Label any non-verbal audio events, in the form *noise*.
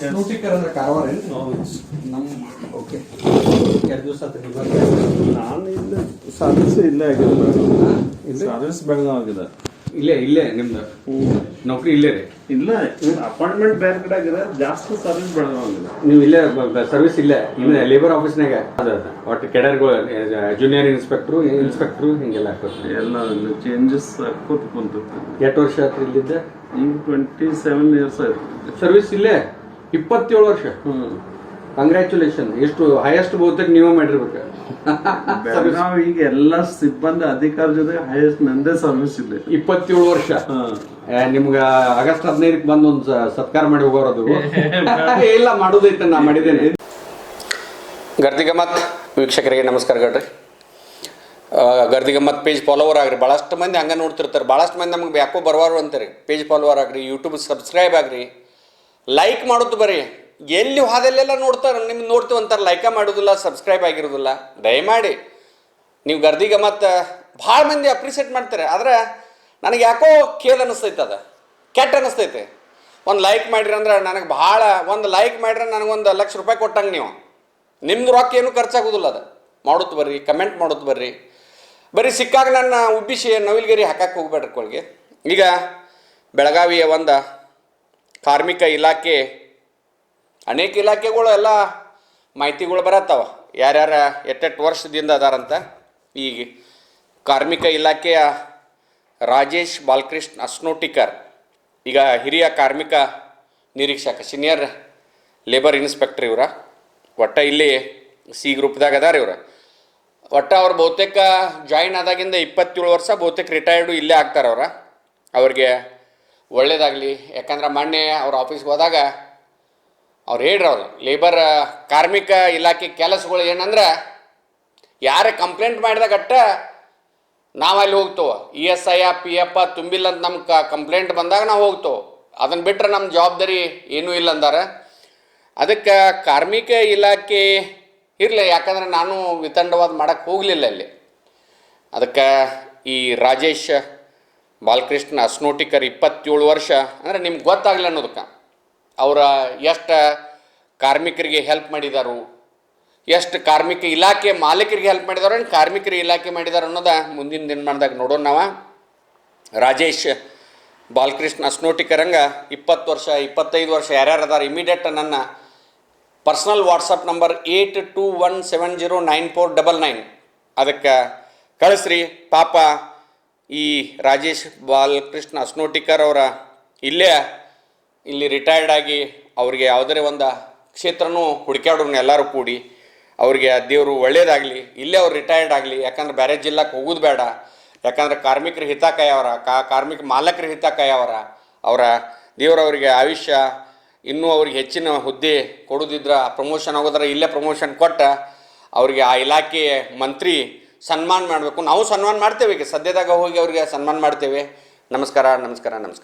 ಸ್ನೂಟಿಕರ್ ಅಂದ್ರೆ ಕಾರವಾರ ನಮ್ಮ ಓಕೆ ಎರಡು ದಿವಸ. ನಾನು ಇಲ್ಲೇ ಸರ್ವಿಸ್ ಇಲ್ಲೇ ಆಗಿದೆ ಸರ್ವಿಸ್ ಬೆಳಗಾವ್ ಆಗಿದೆ. ಇಲ್ಲೇ ಇಲ್ಲೇ ನಿಮ್ದು? ನೌಕರಿ ಇಲ್ಲೇ ರೀ? ಇಲ್ಲ ಅಪಾಯಿಂಟ್ಮೆಂಟ್ ಬೇರೆ ಕಡೆ ಆಗಿದೆ ಜಾಸ್ತಿ ಸರ್ವಿಸ್ ಬೆಳಗಾವ್ ಆಗಿದೆ. ನೀವು ಇಲ್ಲೇ ಸರ್ವಿಸ್ ಇಲ್ಲೇ? ಇಲ್ಲೇ ಲೇಬರ್ ಆಫೀಸ್ನಾಗ ಅದ ಒಟ್ಟು ಕೆಡರ್ಗಳು ಜೂನಿಯರ್ ಇನ್ಸ್ಪೆಕ್ಟ್ರು ಇನ್ಸ್ಪೆಕ್ಟ್ರು ಹಿಂಗೆಲ್ಲ ಹಾಕೋದು ಎಲ್ಲ ಚೇಂಜಸ್ ಕೂತ್ ಕುಂತಿತ್ತು. ಎಷ್ಟು ವರ್ಷ ಆಯ್ತು ಇಲ್ಲಿದ್ದ? ಈಗ ಟ್ವೆಂಟಿ ಸೆವೆನ್ ಇಯರ್ಸ್ ಆಯ್ತು. ಸರ್ವಿಸ್ ಇಲ್ಲೇ? ಇಪ್ಪತ್ತೇಳು ವರ್ಷ. ಹ್ಮ್. ಕಂಗ್ರ್ಯಾಚುಲೇಷನ್ ಎಷ್ಟು ಹೈಯೆಸ್ಟ್ ಬಹುತೇಕ ನೀವೇ ಮಾಡಿರ್ಬೇಕು. *laughs* ನಾವು ಈಗ ಎಲ್ಲ ಸಿಬ್ಬಂದಿ ಅಧಿಕಾರ ಜೊತೆ ಹೈಯೆಸ್ಟ್ ನಂದೇ ಸರ್ವಿಸ್ ಇದೆ ಇಪ್ಪತ್ತೇಳು ವರ್ಷ. ನಿಮ್ಗ ಆಗಸ್ಟ್ ಹದಿನೈದಕ್ಕೆ ಬಂದು ಒಂದು ಸತ್ಕಾರ ಮಾಡಿ ಹೋಗೋರದು ಇಲ್ಲ ಮಾಡೋದೈತೆ ನಾ ಮಾಡಿದ್ದೇನೆ. ಗರ್ದಿಗಮ್ಮತ್ ವೀಕ್ಷಕರಿಗೆ ನಮಸ್ಕಾರ ಗಡ್ರಿ ಗರ್ದಿಗಮ್ಮತ್ ಪೇಜ್ ಫಾಲೋವರ್ ಆಗ್ರಿ. ಭಾಳಷ್ಟು ಮಂದಿ ಹಂಗೆ ನೋಡ್ತಿರ್ತಾರೆ. ಭಾಳಷ್ಟು ಮಂದಿ ನಮ್ಗೆ ಯಾಕೋ ಬರವಾರು ಅಂತಾರೆ. ಪೇಜ್ ಫಾಲೋವರ್ ಆಗ್ರಿ ಯೂಟ್ಯೂಬ್ ಸಬ್ಸ್ಕ್ರೈಬ್ ಆಗ್ರಿ. ಲೈಕ್ ಮಾಡೋದು ಬರ್ರಿ ಎಲ್ಲಿ ಹಾದಲ್ಲೆಲ್ಲ ನೋಡ್ತಾರೆ ನಿಮ್ಗೆ ನೋಡ್ತೀವಿ ಅಂತಾರೆ ಲೈಕ ಮಾಡೋದಿಲ್ಲ ಸಬ್ಸ್ಕ್ರೈಬ್ ಆಗಿರೋದಿಲ್ಲ. ದಯಮಾಡಿ. ನೀವು ಗರ್ದಿಗೆ ಮತ್ತು ಭಾಳ ಮಂದಿ ಅಪ್ರಿಸಿಯೇಟ್ ಮಾಡ್ತಾರೆ. ಆದ್ರೆ ನನಗೆ ಯಾಕೋ ಕೇದ್ ಅನ್ನಿಸ್ತೈತೆ ಅದು. ಕೆಟ್ಟ ಅನ್ನಿಸ್ತೈತೆ ಒಂದು ಲೈಕ್ ಮಾಡಿರಿ ಅಂದ್ರೆ ನನಗೆ ಭಾಳ, ಒಂದು ಲೈಕ್ ಮಾಡಿದ್ರೆ ನನಗೊಂದು ಲಕ್ಷ ರೂಪಾಯಿ ಕೊಟ್ಟಂಗೆ ನೀವು. ನಿಮ್ದು ರೊಕ್ಕ ಏನು ಖರ್ಚಾಗೋದಿಲ್ಲ ಅದು. ಮಾಡೋದು ಬರ್ರಿ ಕಮೆಂಟ್ ಮಾಡೋದು ಬರ್ರಿ ಬರೀ ಸಿಕ್ಕಾಗ ನನ್ನ ಉಬ್ಬಿಸಿ ನವಿಲ್ಗಿರಿ ಹಾಕಕ್ಕೆ ಹೋಗ್ಬೇಡ್ರಿ ಕೊಳಗೆ. ಈಗ ಬೆಳಗಾವಿಯ ಒಂದು ಕಾರ್ಮಿಕ ಇಲಾಖೆ, ಅನೇಕ ಇಲಾಖೆಗಳು ಎಲ್ಲ ಮಾಹಿತಿಗಳು ಬರತ್ತವ. ಯಾರ್ಯಾರ ಎಟ್ಟೆಟ್ಟು ವರ್ಷದಿಂದ ಅದಾರಂತ. ಈಗ ಕಾರ್ಮಿಕ ಇಲಾಖೆಯ ರಾಜೇಶ್ ಬಾಲಕೃಷ್ಣ ಅಸ್ನೋಟಿಕರ್, ಈಗ ಹಿರಿಯ ಕಾರ್ಮಿಕ ನಿರೀಕ್ಷಕ ಸೀನಿಯರ್ ಲೇಬರ್ ಇನ್ಸ್ಪೆಕ್ಟರ್ ಇವರ. ಒಟ್ಟ ಇಲ್ಲಿ ಸಿ ಗ್ರೂಪ್ದಾಗ ಅದಾರ ಇವ್ರ. ಒಟ್ಟ ಅವ್ರು ಬಹುತೇಕ ಜಾಯಿನ್ ಆದಾಗಿಂದ ಇಪ್ಪತ್ತೇಳು ವರ್ಷ ಬಹುತೇಕ ರಿಟೈರ್ಡು ಇಲ್ಲೇ ಆಗ್ತಾರೆ ಅವ್ರ. ಅವ್ರಿಗೆ ಒಳ್ಳೇದಾಗಲಿ. ಯಾಕಂದ್ರೆ ಮೊನ್ನೆ ಅವ್ರ ಆಫೀಸ್ಗೆ ಹೋದಾಗ ಅವ್ರು ಹೇಳ್ರಿ ಅವರು ಲೇಬರ್ ಕಾರ್ಮಿಕ ಇಲಾಖೆ ಕೆಲಸಗಳು ಏನಂದ್ರೆ ಯಾರೇ ಕಂಪ್ಲೇಂಟ್ ಮಾಡಿದಾಗ ಅಟ್ಟ ನಾವು ಅಲ್ಲಿ ಹೋಗ್ತೇವೆ. E S I P F ತುಂಬಿಲ್ಲ ಅಂತ ನಮ್ಗೆ ಕಂಪ್ಲೇಂಟ್ ಬಂದಾಗ ನಾವು ಹೋಗ್ತೇವೆ. ಅದನ್ನು ಬಿಟ್ಟರೆ ನಮ್ಮ ಜವಾಬ್ದಾರಿ ಏನೂ ಇಲ್ಲ ಅಂದಾರೆ. ಅದಕ್ಕೆ ಕಾರ್ಮಿಕ ಇಲಾಖೆ ಇರಲಿ, ಯಾಕಂದ್ರೆ ನಾನು ವಿತಂಡವಾದ ಮಾಡೋಕ್ಕೆ ಹೋಗಲಿಲ್ಲ ಅಲ್ಲಿ. ಅದಕ್ಕೆ ಈ ರಾಜೇಶ್ ಬಾಲಕೃಷ್ಣ ಅಸ್ನೋಟಿಕರ್ ಇಪ್ಪತ್ತೇಳು ವರ್ಷ. ಅಂದರೆ ನಿಮ್ಗೆ ಗೊತ್ತಾಗಲಿ ಅನ್ನೋದಕ್ಕೆ. ಅವರ ಎಷ್ಟು ಕಾರ್ಮಿಕರಿಗೆ ಹೆಲ್ಪ್ ಮಾಡಿದಾರು, ಎಷ್ಟು ಕಾರ್ಮಿಕ ಇಲಾಖೆ ಮಾಲೀಕರಿಗೆ ಹೆಲ್ಪ್ ಮಾಡಿದಾರೋ, ಏನು ಕಾರ್ಮಿಕರಿಗೆ ಇಲಾಖೆ ಮಾಡಿದಾರೋ ಅನ್ನೋದ ಮುಂದಿನ ದಿನಮಾನದಾಗ ನೋಡೋಣ ನಾವು. ರಾಜೇಶ್ ಬಾಲಕೃಷ್ಣ ಅಸ್ನೋಟಿಕರಂಗ ಇಪ್ಪತ್ತು ವರ್ಷ, ಇಪ್ಪತ್ತೈದು ವರ್ಷ ಯಾರ್ಯಾರು ಅದಾರ ಇಮಿಡಿಯೇಟ್ ನನ್ನ personal WhatsApp number eight two one seven zero nine four double nine ಅದಕ್ಕೆ ಕಳಿಸ್ರಿ. ಪಾಪ ಈ ರಾಜೇಶ್ ಬಾಲಕೃಷ್ಣ ಅಸ್ನೋಟಿಕರ್ ಅವರ ಇಲ್ಲೇ, ಇಲ್ಲಿ ರಿಟೈರ್ಡ್ ಆಗಿ ಅವ್ರಿಗೆ ಯಾವುದೇ ಒಂದು ಕ್ಷೇತ್ರನೂ ಹುಡುಕ್ಯಾಡೋಣ ಎಲ್ಲರೂ ಕೂಡಿ ಅವ್ರಿಗೆ ದೇವರು ಒಳ್ಳೇದಾಗಲಿ, ಇಲ್ಲೇ ಅವ್ರು ರಿಟೈರ್ಡ್ ಆಗಲಿ, ಯಾಕಂದ್ರೆ ಬೇರೆ ಜಿಲ್ಲಾಕ್ಕೆ ಹೋಗೋದು ಬೇಡ. ಯಾಕಂದ್ರೆ ಕಾರ್ಮಿಕರ ಹಿತ ಕಾಯವರ ಕಾ ಕಾರ್ಮಿಕ ಮಾಲಕರ ಹಿತ ಕಾಯವರ ಅವರ ದೇವ್ರು ಅವರಿಗೆ ಆಯುಷ್ಯ ಇನ್ನೂ ಅವ್ರಿಗೆ ಹೆಚ್ಚಿನ ಹುದ್ದೆ ಕೊಡೋದಿದ್ರೆ ಪ್ರಮೋಷನ್ ಆಗೋದ್ರೆ ಇಲ್ಲೇ ಪ್ರಮೋಷನ್ ಕೊಟ್ಟ ಅವ್ರಿಗೆ ಆ ಇಲಾಖೆ ಮಂತ್ರಿ ಸನ್ಮಾನ ಮಾಡಬೇಕು. ನಾವು ಸನ್ಮಾನ ಮಾಡ್ತೇವೆ ಈಗ. ಸದ್ಯದಾಗ ಹೋಗಿ ಅವ್ರಿಗೆ ಸನ್ಮಾನ ಮಾಡ್ತೇವೆ. ನಮಸ್ಕಾರ ನಮಸ್ಕಾರ ನಮಸ್ಕಾರ.